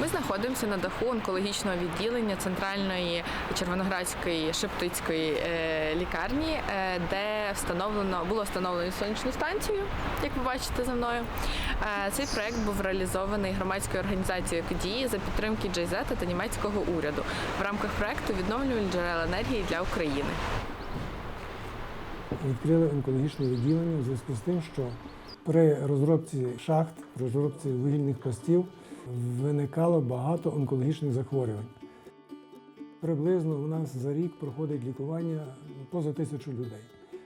Ми знаходимося на даху онкологічного відділення центральної червоноградської шептицької е, лікарні, е, де встановлено було встановлено сонячну станцію, як ви бачите за мною. Е, Цей проект був реалізований громадською організацією «Кодії» за підтримки GIZ та німецького уряду в рамках проекту відновлювальні джерела енергії для України. Відкрили онкологічне відділення в зв'язку з тим, що при розробці шахт, при розробці вугільних пластів виникало багато онкологічних захворювань. Приблизно у нас за рік проходить лікування поза тисячу людей.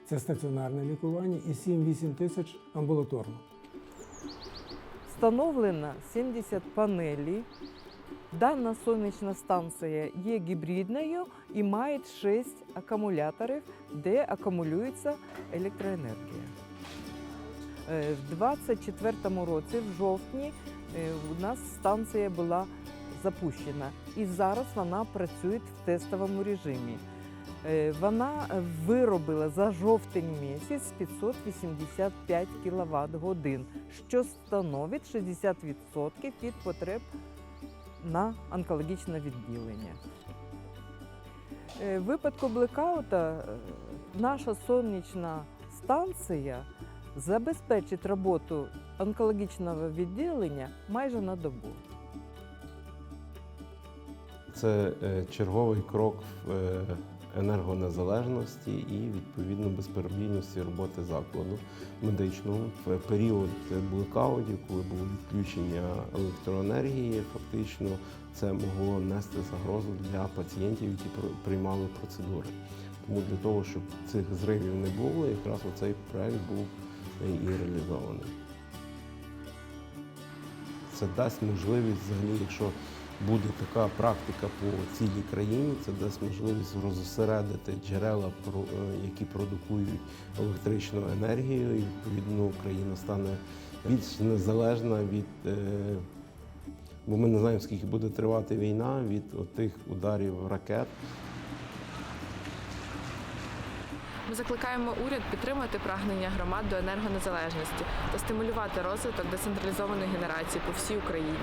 Це стаціонарне лікування і 7-8 тисяч амбулаторно. Встановлено 70 панелей. Дана сонячна станція є гібридною і має 6 акумуляторів, де акумулюється електроенергія. Е, В 24-му році, в жовтні, е, у нас станція була запущена, і зараз вона працює в тестовому режимі. Е, Вона виробила за жовтень місяць 585 кВт годин, що становить 60% від потреб на онкологічне відділення. Е, В випадку блекаута е, наша сонячна станція забезпечить роботу онкологічного відділення майже на добу. Це е, черговий крок енергонезалежності і відповідно безперебійності роботи закладу медичного в період блекаутів, коли було відключення електроенергії, фактично це могло нести загрозу для пацієнтів, які приймали процедури. Тому для того, щоб цих зривів не було, якраз оцей проект був е, і реалізований. Це дасть можливість взагалі, якщо буде така практика по цілій країні, це дасть можливість розосередити джерела, е, які продукують електричну енергію, і відповідно Україна стане більш незалежна від. е, Бо ми не знаємо, скільки буде тривати війна від тих ударів ракет. Ми закликаємо уряд підтримати прагнення громад до енергонезалежності та стимулювати розвиток децентралізованої генерації по всій Україні.